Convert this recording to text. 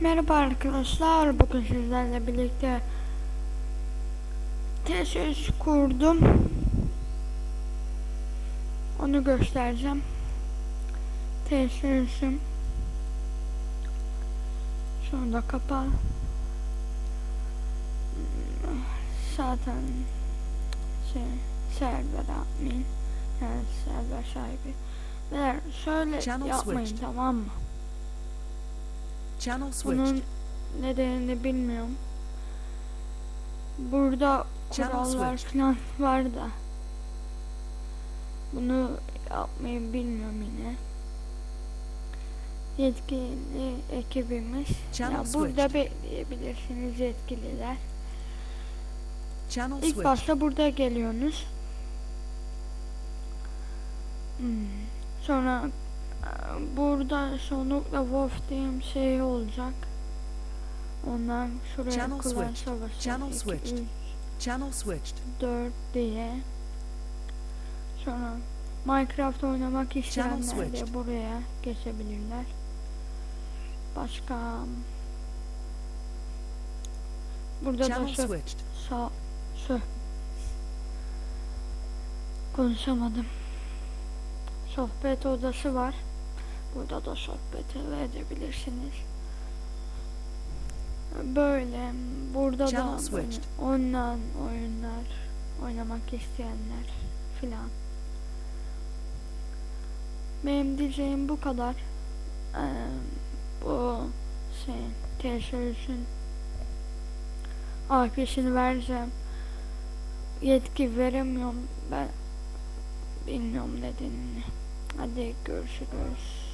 Merhaba arkadaşlar. Bugün sizlerle birlikte tesis kurdum. Onu göstereceğim. Tesisim. Şunu da kapa. Zaten şey, server admin. Yani server sahibi. Beyler şöyle Channel yapmayın switched. tamam mı? Channel Bunun switched. nedenini bilmiyorum. Burada kurallar falan var da. Bunu yapmayı bilmiyorum yine. Yetkili ekibimiz. Channel Ya burada switched. bekleyebilirsiniz yetkililer. Channel İlk switched. başta burada geliyorsunuz. Hmm. Sonra burada sonlukla Wolf diye bir şey olacak. Ondan şuraya Channel switched. savaşı Channel 2, switched. 3, Channel switched. 4 diye. Sonra Minecraft oynamak isteyenler de buraya geçebilirler. Başka Burada da Channel şu switched. Sağ sö. Konuşamadım. Sohbet odası var. Burada da sohbet edebilirsiniz. Böyle burada Channel da switched. online oyunlar oynamak isteyenler filan. Benim diyeceğim bu kadar. Ee, bu şey tesisin arkadaşını vereceğim. Yetki veremiyorum ben. Bilmiyorum nedenini. Hadi görüşürüz.